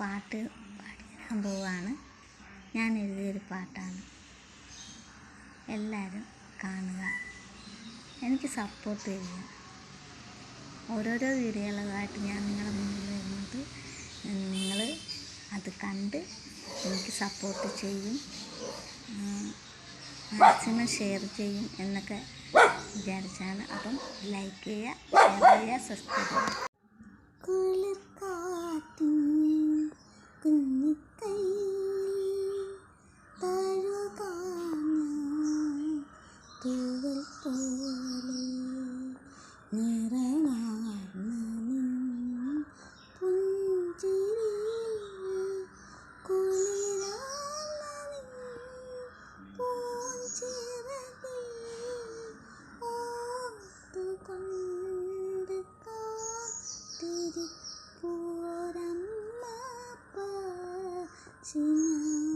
പാട്ട് പാടിക്കാൻ പോവാണ്. ഞാൻ എഴുതിയൊരു പാട്ടാണ്. എല്ലാവരും കാണുക. എനിക്ക് സപ്പോർട്ട് ചെയ്യുക. ഓരോരോ വീഡിയോകളായിട്ട് ഞാൻ നിങ്ങളുടെ മുന്നിൽ വരുന്നത്. നിങ്ങൾ അത് കണ്ട് എനിക്ക് സപ്പോർട്ട് ചെയ്യും. മാക്സിമം ഷെയർ ചെയ്യും എന്നൊക്കെ വിചാരിച്ചാണ്. അപ്പം ലൈക്ക് ചെയ്യുക ഷെയർ ചെയ്യുക സബ്സ്ക്രൈബ് ചെയ്യുക. 几年